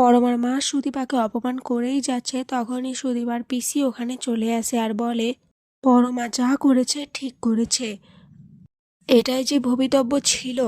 পরমার মা সুদীপাকে অপমান করেই যাচ্ছে, তখনই সুদীপার পিসি ওখানে চলে আসে আর বলে, পরমা যা করেছে ঠিক করেছে। এটাই যে ভবিতব্য ছিল।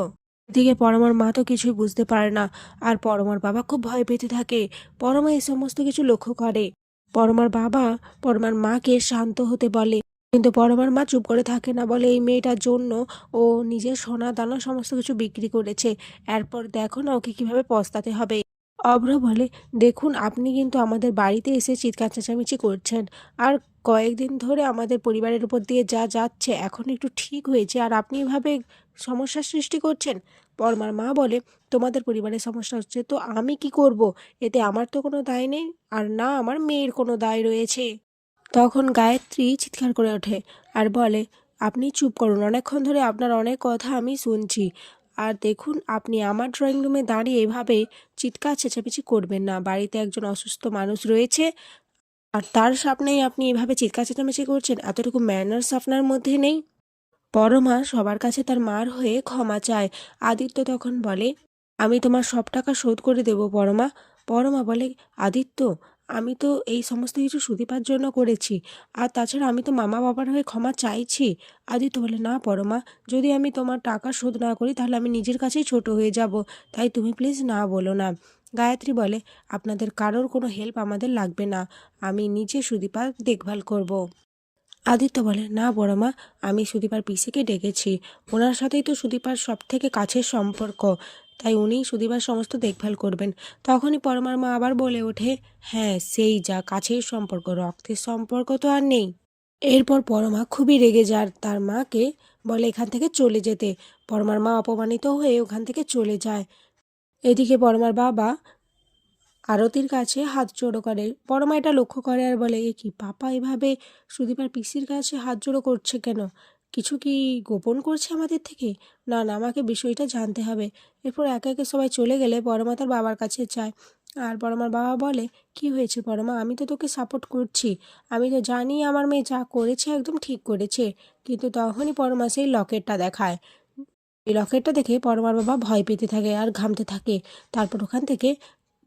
এদিকে পরমার মা তো কিছুই বুঝতে পারে না। আর পরমার বাবা খুব ভয় পেতে থাকে। পরমা এই সমস্ত কিছু লক্ষ্য করে। পরমার বাবা পরমার মাকে শান্ত হতে বলে। কিন্তু পরমার মা চুপ করে থাকে না বলে এই মেয়েটার জন্য ও নিজের সোনা দানা সমস্ত কিছু বিক্রি করেছে। এরপর দেখো না ওকে কীভাবে পস্তাতে হবে। অভ্র বলে, দেখুন, আপনি কিন্তু আমাদের বাড়িতে এসে চিৎকার চেঁচামেচি করছেন। আর কয়েকদিন ধরে আমাদের পরিবারের উপর দিয়ে যা যাচ্ছে, এখন একটু ঠিক হয়েছে। আর আপনি এভাবে সমস্যার সৃষ্টি করছেন? পরমার মা বলে, তোমাদের পরিবারের সমস্যা হচ্ছে, তো আমি কি করব? এতে আমার তো কোনো দায় নেই, আর না আমার মেয়ের কোনো দায় রয়েছে। তখন গায়ত্রী চিৎকার করে ওঠে আর বলে, আপনি চুপ করুন। অনেকক্ষণ ধরে আপনার অনেক কথা আমি শুনছি। আর দেখুন, আপনি আমার ড্রয়িং রুমে দাঁড়িয়ে এভাবে চিৎকার চেঁচামেচি করবেন না। বাড়িতে একজন অসুস্থ মানুষ রয়েছে, আর তার সামনেই আপনি এভাবে চিৎকার চেঁচামেচি করছেন, এতটুকু ম্যানার্স আপনার মধ্যে নেই? পরমা সবার কাছে তার মার হয়ে ক্ষমা চায়। আদিত্য তখন বলে, আমি তোমার সব টাকা শোধ করে দেব পরমা। পরমা বলে, আদিত্য আমি তো এই সমস্ত কিছু সুদীপার জন্য করেছি। আর তাছাড়া আমি তো মামা বাবার হয়ে ক্ষমা চাইছি। আদিত্য বলে, না পরমা যদি আমি তোমার টাকা শোধ না করি তাহলে আমি নিজের কাছেই ছোট হয়ে যাব। তাই তুমি প্লিজ না বলো না। গায়ত্রী বলে, আপনাদের কারোর কোনো হেল্প আমাদের লাগবে না। আমি নিজে সুদীপার দেখভাল করব। আদিত্য বলে, না বড় মা, আমি সুদীপার পিসিকে ডেকেছি। ওনার সাথেই তো সুদীপার সব থেকে কাছের সম্পর্ক। তাই উনিই সুদীপার সমস্ত দেখভাল করবেন। তখনই পরমার মা আবার বলে ওঠে হ্যাঁ সেই যা, কাছের সম্পর্ক, রক্তের সম্পর্ক তো আর নেই। এরপর পরমা খুবই রেগে যার তার মাকে বলে, এখান থেকে চলে যেতে। পরমার মা অপমানিত হয়ে ওখান থেকে চলে যায়। এদিকে পরমার বাবা আরতির কাছে হাত জোড়ো করে। পরমা এটা লক্ষ্য করে আর বলে, এ কি পাপা এভাবে সুদীপার পিসির কাছে হাত জোড়ো করছে কেন? কিছু কি গোপন করছে আমাদের থেকে? না না, আমাকে বিষয়টা জানতে হবে। এরপর একে একে সবাই চলে গেলে পরমা তার বাবার কাছে যায়। আর পরমার বাবা বলে, কি হয়েছে পরমা আমি তো তোকে সাপোর্ট করছি। আমি তো জানি আমার মেয়ে যা করেছে একদম ঠিক করেছে। কিন্তু তখনই পরমা সেই লকেটটা দেখায়। এই লকেটটা দেখে পরমার বাবা ভয় পেতে থাকে আর ঘামতে থাকে। তারপর ওখান থেকে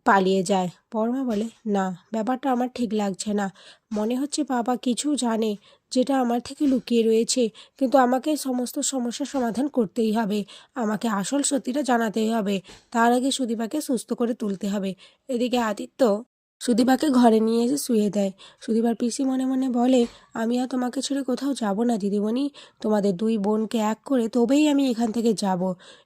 পালিয়ে যায়। বর্মা বলে, না, ব্যাপারটা আমার ঠিক লাগছে না। মনে হচ্ছে বাবা কিছু জানে যেটা আমার থেকে লুকিয়ে রয়েছে, কিন্তু আমাকে সমস্ত সমস্যার সমাধান করতেই হবে। আমাকে আসল সত্যিটা জানাতেই হবে। তার আগে সুদীপাকে সুস্থ করে তুলতে হবে। এদিকে আদিত্য সুদীপাকে ঘরে নিয়ে এসে শুয়ে দেয়। সুদীপার পিসি মনে মনে বলে, আমি আর তোমাকে ছেড়ে কোথাও যাব না, দিদিমণি। তোমাদের দুই বোনকে এক করে তবেই আমি এখান থেকে যাব।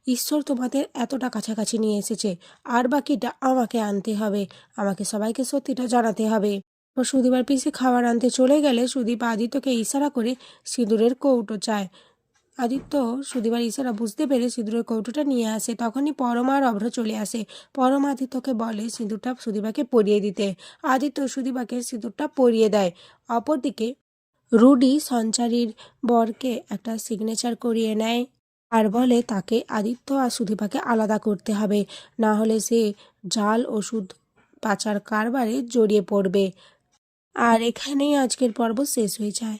ঈশ্বর তোমাদের এতটা কাছাকাছি নিয়ে এসেছে। আর বাকিটা আমাকে আনতে হবে। আমাকে সবাইকে সত্যিটা জানাতে হবে। ও সুদীপার পিসি খাবার আনতে চলে গেলে সুদীপ আদিত্যকে ইশারা করে সিঁদুরের কৌটো চায়। আদিত্য সুদীপার ইশারা বুঝতে পেরে সিঁদুরের কৌটোটা নিয়ে আসে। তখনই পরমা আর অভ্র চলে আসে। পরমা আদিত্যকে বলে সিঁদুরটা সুদীপাকে পরিয়ে দিতে। আদিত্য সুদীপাকে সিঁদুরটা পরিয়ে দেয়। অপরদিকে রুডি সঞ্চারীর বরকে একটা সিগনেচার করিয়ে নেয় আর বলে তাকে আদিত্য আর সুদীপাকে আলাদা করতে হবে। না হলে সে জাল, ওষুধ, পাচার কারবারে জড়িয়ে পড়বে। আর এখানেই আজকের পর্ব শেষ হয়ে যায়।